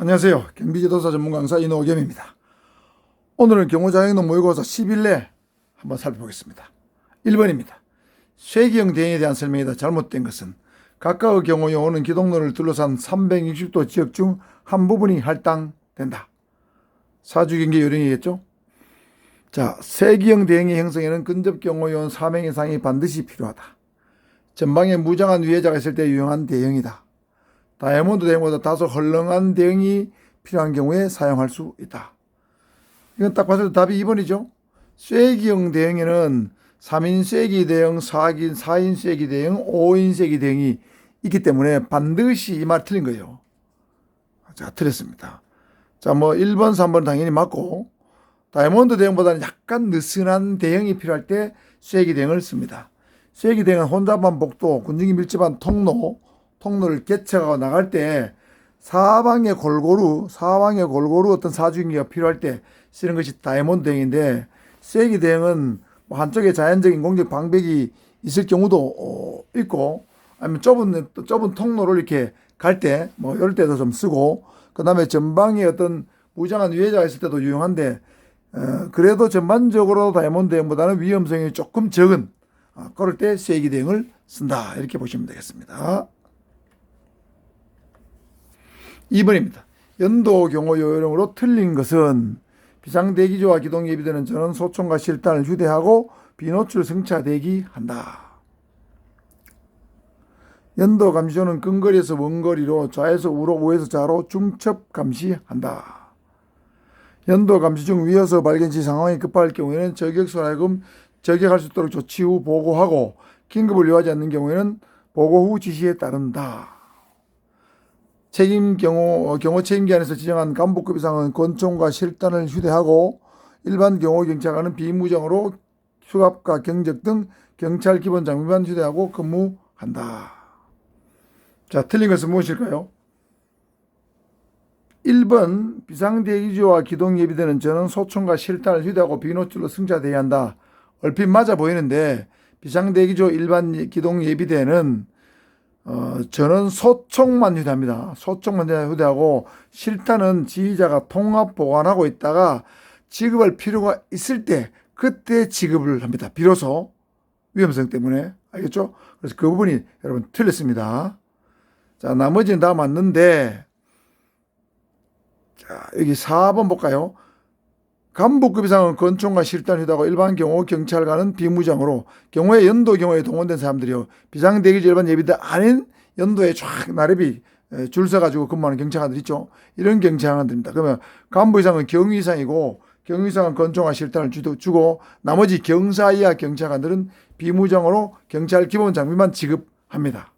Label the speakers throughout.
Speaker 1: 안녕하세요. 경비지도사 전문 강사 이노겸입니다. 오늘은 경호자격로 모의고사 10일내 한번 살펴보겠습니다. 1번입니다. 쇄기형 대응에 대한 설명이다. 잘못된 것은 각각의 경우 용어는 기동로를 둘러싼 360도 지역 중 한 부분이 할당된다. 사주경계 요령이겠죠? 자, 쇄기형 대응의 형성에는 근접 경호 요원 4명 이상이 반드시 필요하다. 전방에 무장한 위해자가 있을 때 유용한 대응이다. 다이아몬드 대응보다 다소 헐렁한 대응이 필요한 경우에 사용할 수 있다. 이건 딱 봤을 때 답이 2번이죠. 쐐기형 대응에는 3인 쐐기 대응, 4인, 4인 쐐기 대응, 5인 쐐기 대응이 있기 때문에 반드시 이 말 틀린 거예요. 자, 틀렸습니다. 자, 뭐 1번, 3번 당연히 맞고 다이아몬드 대응보다는 약간 느슨한 대응이 필요할 때 쐐기 대응을 씁니다. 쐐기 대응은 혼잡한 복도, 군중이 밀집한 통로, 통로를 개척하고 나갈 때 사방에 골고루 사방에 골고루 어떤 사주기가 필요할 때 쓰는 것이 다이아몬드 대응인데 쐐기 대응은 뭐 한쪽에 자연적인 공격 방벽이 있을 경우도 어, 있고 아니면 좁은 또 좁은 통로를 이렇게 갈 때 뭐 이럴 때도 좀 쓰고 그다음에 전방에 어떤 무장한 위해자가 있을 때도 유용한데 어, 그래도 전반적으로 다이아몬드 대응보다는 위험성이 조금 적은 어, 그럴 때 쐐기 대응을 쓴다 이렇게 보시면 되겠습니다. 2번입니다. 연도 경호 요령으로 틀린 것은 비상대기조와 기동 예비대는 전원 소총과 실탄을 휴대하고 비노출 승차 대기한다. 연도 감시조는 근거리에서 원거리로 좌에서 우로 우에서 좌로 중첩 감시한다. 연도 감시 중 위에서 발견 시 상황이 급할 경우에는 저격수로 하여금 저격할 수 있도록 조치 후 보고하고 긴급을 요하지 않는 경우에는 보고 후 지시에 따른다. 책임 경호 어, 경호 책임기관에서 지정한 간부급 이상은 권총과 실탄을 휴대하고 일반 경호 경찰관은 비무장으로 수갑과 경적 등 경찰 기본 장비만 휴대하고 근무한다. 자, 틀린 것은 무엇일까요? 1번 비상대기조와 기동예비대는 저는 소총과 실탄을 휴대하고 비노출로 승차대야 한다. 얼핏 맞아 보이는데 비상대기조 일반 기동예비대는 어, 저는 소총만 휴대합니다. 소총만 휴대하고 실탄은 지휘자가 통합 보관하고 있다가 지급할 필요가 있을 때 그때 지급을 합니다. 비로소 위험성 때문에 알겠죠? 그래서 그 부분이 여러분 틀렸습니다. 자, 나머지는 다 맞는데 자, 여기 4번 볼까요? 간부급 이상은 권총과 실탄 휴대하고 일반 경호 경찰관은 비무장으로 경호의 연도 경호에 동원된 사람들이요. 비상대기조 일반 예비대 아닌 연도에 쫙 나래비 줄 서가지고 근무하는 경찰관들 있죠. 이런 경찰관들입니다. 그러면 간부 이상은 경위 이상이고 경위 이상은 권총과 실탄을 주고 나머지 경사 이하 경찰관들은 비무장으로 경찰 기본 장비만 지급합니다.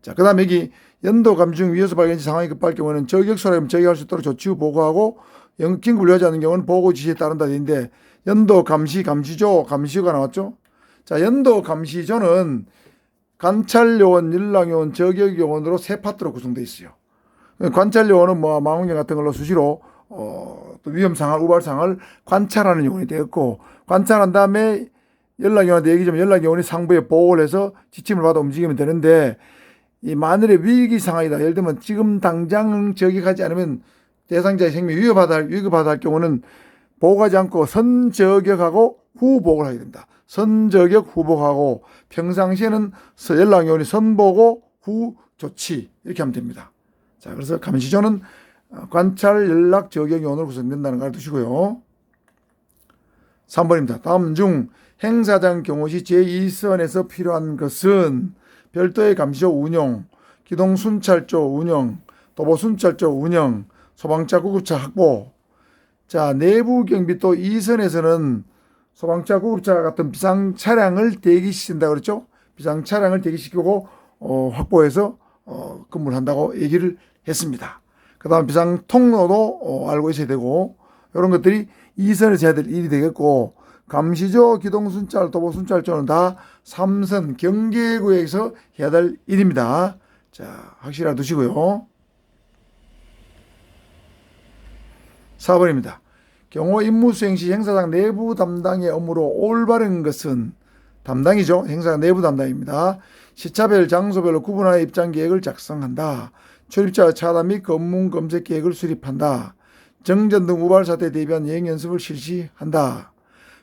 Speaker 1: 자 그 다음에 여기 연도 감중 위에서 발견 시 상황이 급할 경우에는 저격수라면 저격할 수 있도록 조치 후 보고하고 긴급을 요하지 않는 경우는 보고 지시에 따른다 되는데 연도 감시 감시조 감시가 나왔죠. 자 연도 감시조는 관찰 요원, 연락요원, 저격 요원으로 세 파트로 구성되어 있어요. 관찰 요원은 뭐 망원경 같은 걸로 수시로 어, 또 위험 상황, 우발 상황을 관찰하는 요원이 되었고 관찰한 다음에 연락 요원한테 얘기 좀 연락 요원이 상부에 보고를 해서 지침을 받아 움직이면 되는데 이 마늘의 위기 상황이다. 예를 들면 지금 당장 저격하지 않으면 대상자의 생명 위협하다 위급하다 할 경우는 보고하지 않고 선저격하고 후복을 하게 됩니다. 선저격 후복하고 평상시에는 연락요원이 선보고 후 조치 이렇게 하면 됩니다. 자 그래서 감시조는 관찰 연락 저격 요원으로 구성된다는 걸 두시고요. 3번입니다. 다음 중 행사장 경호 시 제2선에서 필요한 것은 별도의 감시조 운영, 기동 순찰조 운영, 도보 순찰조 운영, 소방차 구급차 확보. 자, 내부 경비 또 2선에서는 소방차 구급차 같은 비상 차량을 대기시킨다 그랬죠? 비상 차량을 대기시키고 어, 확보해서 어, 근무를 한다고 얘기를 했습니다. 그다음 비상 통로도 어, 알고 있어야 되고 이런 것들이 2선에서 해야 될 일이 되겠고 감시조, 기동순찰, 도보순찰조는 다 3선 경계구역에서 해야 될 일입니다. 자, 확실히 두시고요. 4번입니다. 경호 임무 수행 시 행사장 내부 담당의 업무로 올바른 것은 담당이죠. 행사장 내부 담당입니다. 시차별, 장소별로 구분하여 입장 계획을 작성한다. 출입자 차단 및 검문 검색 계획을 수립한다. 정전 등 우발 사태에 대비한 예행 연습을 실시한다.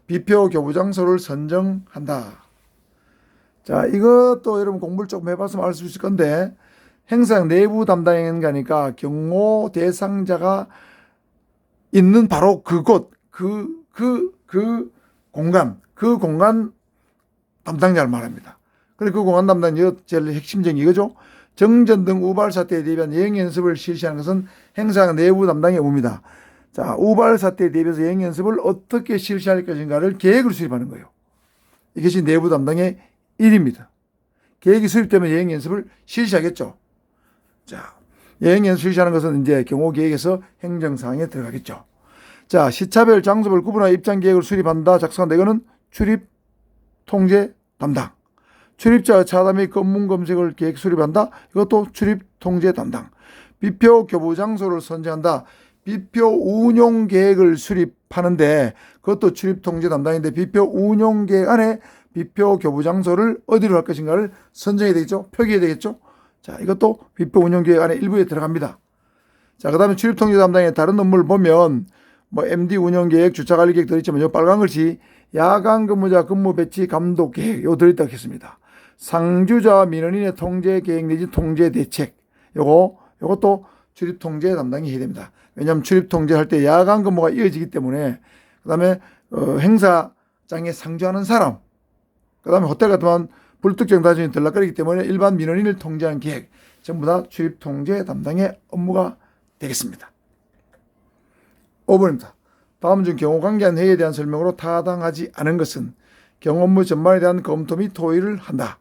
Speaker 1: 비표 교부 장소를 선정한다. 자, 이것도 여러분 공부를 조금 해봤으면 알 수 있을 건데 행사 내부 담당인 가니까 경호 대상자가 있는 바로 그곳, 그, 그, 그 공간, 그 공간 담당자를 말합니다. 그리고 그 공간 담당자 제일 핵심적인 이거죠. 정전 등 우발 사태에 대비한 예행 연습을 실시하는 것은 행사 내부 담당의 의무입니다. 자, 우발 사태에 대비해서 예행 연습을 어떻게 실시할 것인가를 계획을 수립하는 거예요. 이것이 내부 담당의 일입니다. 계획이 수립되면 예행 연습을 실시하겠죠. 자, 여행 연수 실시하는 것은 이제 경호 계획에서 행정 사항에 들어가겠죠. 자, 시차별 장소별 구분하여 입장 계획을 수립한다. 작성한다. 이거는 출입 통제 담당. 출입자 차단 및 검문 검색을 계획 수립한다. 이것도 출입 통제 담당. 비표 교부 장소를 선정한다. 비표 운용 계획을 수립하는데 그것도 출입 통제 담당인데 비표 운용 계획 안에 비표 교부 장소를 어디로 할 것인가를 선정해야 되겠죠. 표기해야 되겠죠. 자, 이것도 비표 운영 계획 안에 일부에 들어갑니다. 자, 그 다음에 출입 통제 담당의 다른 업무를 보면 뭐 MD 운영 계획, 주차 관리 계획 들어있지만 요 빨간 글씨 야간 근무자 근무 배치 감독 계획 요 들어있다 했습니다. 상주자 민원인의 통제 계획 내지 통제 대책 요거 요것도 출입 통제 담당이 해야 됩니다. 왜냐하면 출입 통제할 때 야간 근무가 이어지기 때문에 그다음에 어, 행사장에 상주하는 사람 그다음에 호텔 같으면 불특정 다수인 들락거리기 때문에 일반 민원인을 통제하는 계획 전부 다 출입 통제 담당의 업무가 되겠습니다. 5번입니다. 다음 중 경호 관계한 회의에 대한 설명으로 타당하지 않은 것은 경호 업무 전반에 대한 검토 및 토의를 한다.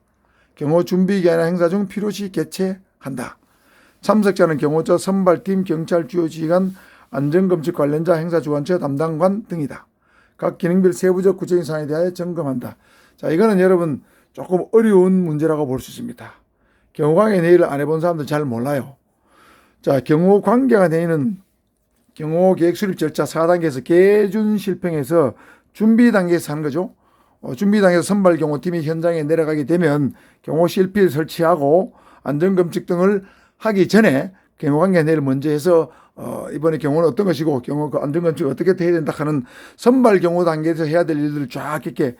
Speaker 1: 경호 준비 기간이나 행사 중 필요시 개최한다. 참석자는 경호처 선발팀, 경찰 주요 지휘관, 안전검칙 관련자, 행사 주관처 담당관 등이다. 각 기능별 세부적 구체적인 사항에 대하여 점검한다. 자, 이거는 여러분 조금 어려운 문제라고 볼 수 있습니다. 경호관계 회의를 안 해본 사람들 잘 몰라요. 자, 경호 관계가 회의는 경호 계획 수립 절차 4단계에서 계준 실평에서 준비 단계에서 하는 거죠. 어, 준비 단계에서 선발 경호팀이 현장에 내려가게 되면 경호 실피를 설치하고 안전검칙 등을 하기 전에 경호관계 회의를 먼저 해서 어, 이번에 경호는 어떤 것이고 경호 그 안전검칙 어떻게 해야 된다 하는 선발 경호 단계에서 해야 될 일들을 쫙 이렇게 에,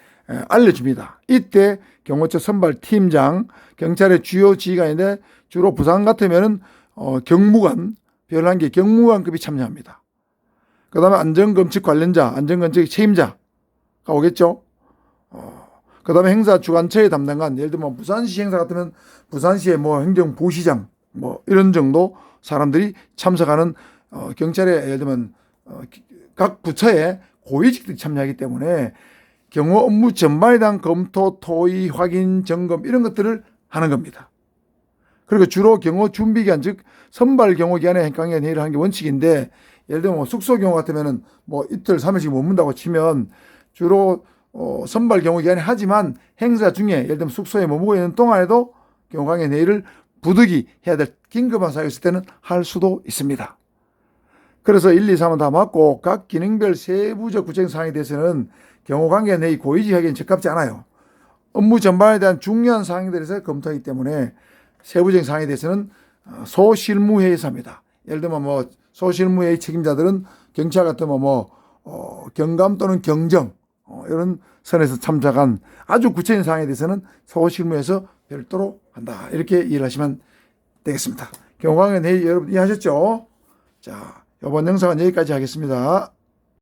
Speaker 1: 알려줍니다. 이때 경호처 선발 팀장, 경찰의 주요 지휘관인데 주로 부산 같으면은 어, 경무관, 개 경무관급이 참여합니다. 그 다음에 안전검칙 관련자, 안전검칙 책임자가 오겠죠. 어, 그 다음에 행사 주관처의 담당관, 예를 들면 부산시 행사 같으면 부산시의 뭐 행정부시장, 뭐 이런 정도 사람들이 참석하는 어, 경찰의 예를 들면 어, 각 부처의 고위직들이 참여하기 때문에 경호 업무 전반에 대한 검토, 토의, 확인, 점검 이런 것들을 하는 겁니다. 그리고 주로 경호 준비 기간 즉 선발 경호 기간에 행강의 회의를 하는 게 원칙인데 예를 들면 뭐 숙소 경호 같으면은 뭐 이틀 삼일씩 머문다고 치면 주로 어, 선발 경호 기간에 하지만 행사 중에 예를 들면 숙소에 머무고 있는 동안에도 경호관의 회의를 부득이 해야 될 긴급한 사유가 있을 때는 할 수도 있습니다. 그래서 1, 2, 3은 다 맞고 각 기능별 세부적 구체적 사항에 대해서는 경호관계 내의 고의지하기엔 적합지 않아요. 업무 전반에 대한 중요한 사항에 대해서 검토하기 때문에 세부적인 사항에 대해서는 어, 소실무회의에서 합니다. 예를 들면 뭐 소실무회의 책임자들은 경찰 같으면 뭐 어, 경감 또는 경정 어, 이런 선에서 참석한 아주 구체적인 사항에 대해서는 소실무에서 별도로 한다. 이렇게 이해를 하시면 되겠습니다. 경호관계 내의 여러분 이해하셨죠? 자, 이번 영상은 여기까지 하겠습니다.